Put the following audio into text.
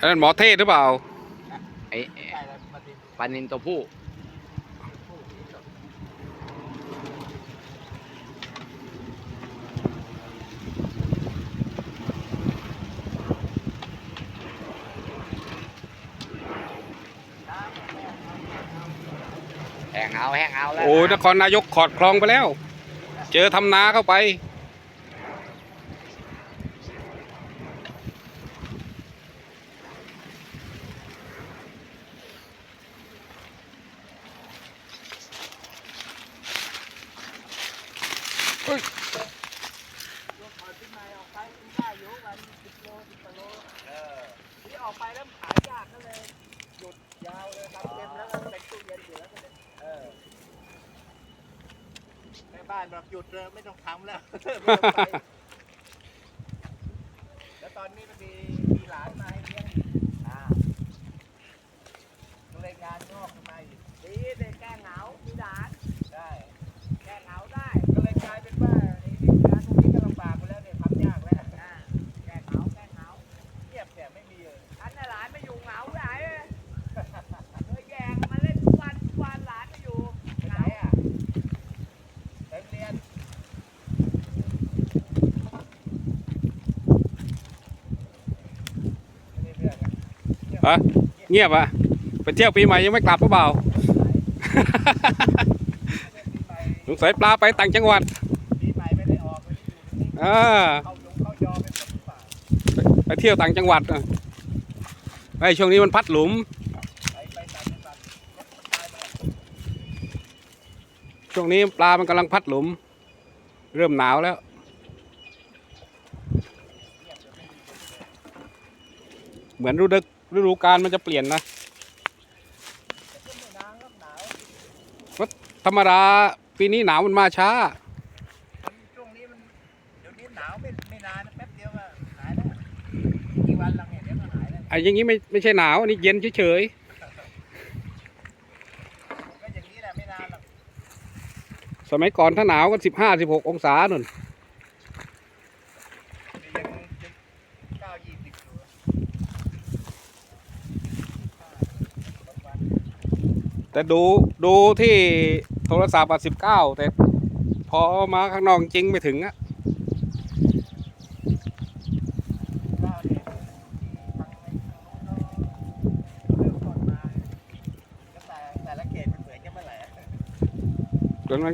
อันนั้นหมอเทศหรือเปล่าไอ้ไอ้ใช่แล้วมาดินปลานินตัวผู้ผู้ที่สุดแห้งเอาแห้งเอาแล้วโอ้ยนครนายกขอดคลองไปแล้ว เจอทำนาเข้าไป ยกถอยขึ้นมาออกไปคุณค่าอยู่วันสิบโลสิบกว่าโลเออที่ออกไปแล้วขายยากก็เลย หยุดยาวเลยทำเต็มแล้วก็ เป็นตู้เย็นอยู่แล้วก็เลยเออแม่บ้านบอกหยุดเลยไม่ต้องทำแล้วไม่ต้องไปแล้วตอนนี้มันมีมีหลานมาให้เลี้ยงอีกอ่าก็เลยงานงอกขึ้นมาอีกดีเด็กแก้เหงามีหลานได้แก้เหงาได้ ก็เลยกลายเป็นว่าไอ้นี่งานตรงนี้ก็ลำบากไปแล้วเนี่ยทำยากแล้วแก้เหงาแก้เหงาเงียบแต่ไม่มีเลยอันน่ะหลานไม่อยู่เหงาไหนเคยแย่งมาเล่นทุกวันทุกวันหลานไม่อยู่ไหนอะไปเรียนไม่ได้เรื่อง อะฮะเงียบอะไปเที่ยวปีใหม่ยังไม่กลับหรือเปล่าสงสัยปลาไปต่างจังหวัดปีใหม่ไม่ได้ออกเลยอยู่ที่นี่อ่าเข้ายงเข้ายอเป็นคนหรือเปล่าไปเที่ยวต่างจังหวัดอะไอ้ช่วงนี้มันพัดหลุมไปไปต่างจังหวัดรถมันตายไปแล้วช่วงนี้ปลามันกำลังพัดหลุม เริ่มหนาวแล้ว เหมือนฤดู ฤดูกาลมันจะเปลี่ยนนะแต่ก็ไม่นานครับหนาวธรรมดาปีนี้หนาวมันมาช้ามันช่วงนี้มันเดี๋ยวนี้หนาวไม่ไม่นานนะแป๊บเดียวก็หายแล้วกี่วันหลังเนี่ยเดี๋ยวก็หายแล้วไอ้อย่างนี้ไม่ไม่ใช่หนาวอันนี้เย็นเฉยก็อย่างนี้แหละไม่นานหรอกๆสมัยก่อนถ้าหนาวก็สิบห้าสิบหกองศาหนุน แต่ดูดูที่โทรศัพท์อะสิบเก้าแต่พอมาข้างนอกจริงไม่ถึงอะจนมัน